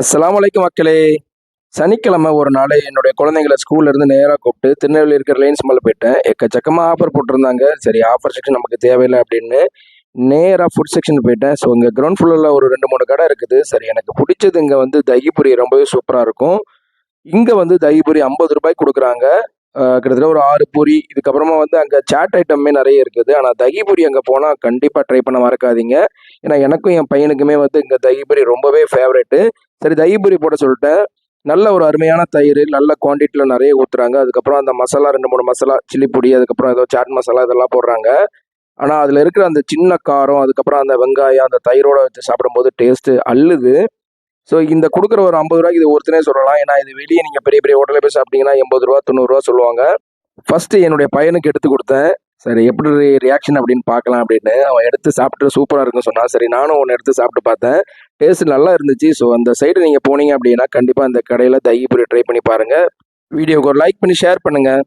அஸ்லாம் அலைக்கும் மக்களே. சனிக்கிழமை ஒரு நாள் என்னுடைய குழந்தைங்கள ஸ்கூல்லேருந்து நேராக கூப்பிட்டு திருநெல்வேலி இருக்கிற ரிலையன்ஸ் மேலே போயிட்டேன். எக்கச்சக்கமாக ஆஃபர் போட்டிருந்தாங்க. சரி ஆஃபர் செக்ஷன் நமக்கு தேவையில்லை அப்படின்னு நேராக ஃபுட் செக்ஷன் போயிட்டேன். ஸோ இங்கே கிரவுண்ட் ஃபுல்லில் ஒரு ரெண்டு மூணு கடை இருக்குது. சரி எனக்கு பிடிச்சது இங்கே வந்து தகிபுரி ரொம்பவே சூப்பராக இருக்கும். இங்கே வந்து தகிபுரி ஐம்பது ரூபாய் கொடுக்குறாங்க. கிட்டத்தட்ட ஒரு ஆறு பூரி. இதுக்கப்புறமா வந்து அங்கே சாட் ஐட்டமே நிறைய இருக்குது. ஆனால் தகிபுரி அங்கே போனால் கண்டிப்பாக ட்ரை பண்ண மறக்காதீங்க. ஏன்னா எனக்கும் என் பையனுக்குமே வந்து இங்கே தகிபுரி ரொம்பவே ஃபேவரெட்டு சரி தயிபுரி போட சொல்லிட்டேன். நல்ல ஒரு அருமையான தயிர் நல்ல குவான்டிட்டியில் நிறைய ஊற்றுறாங்க அதுக்கப்புறம் அந்த மசாலா ரெண்டு மூணு மசாலா சில்லி பொடி அதுக்கப்புறம் ஏதோ சாட் மசாலா இதெல்லாம் போடுறாங்க. ஆனால் அதில் இருக்கிற அந்த சின்ன காரம் அதுக்கப்புறம் அந்த வெங்காயம் அந்த தயிரோட வச்சு சாப்பிடும்போது டேஸ்ட்டு அள்ளுது ஸோ இந்த கொடுக்குற ஒரு ஐம்பது ரூபாய்க்கு இது ஒருத்தனே சொல்லலாம். ஏன்னா இது வெளியே நீங்கள் பெரிய பெரிய ஹோட்டலில் போய் சாப்பிட்டீங்கன்னா எண்பது ரூபா தொண்ணூறுரூவா சொல்லுவாங்க. ஃபஸ்ட்டு என்னுடைய பையனுக்கு எடுத்து கொடுத்தேன். சரி எப்படி ரியாக்ஷன் அப்படின்னு பார்க்கலாம் அப்படின்னு. அவன் எடுத்து சாப்பிட்டு சூப்பராக இருக்குன்னு சொன்னான். சரி நானும் ஒன்று எடுத்து சாப்பிட்டு பார்த்தேன். டேஸ்ட் நல்லா இருந்துச்சு. ஸோ அந்த சைடு நீங்கள் போனீங்க அப்படின்னா கண்டிப்பாக அந்த கடையில் தயிபுரி ட்ரை பண்ணி பாருங்கள் வீடியோக்கு ஒரு லைக் பண்ணி ஷேர் பண்ணுங்கள்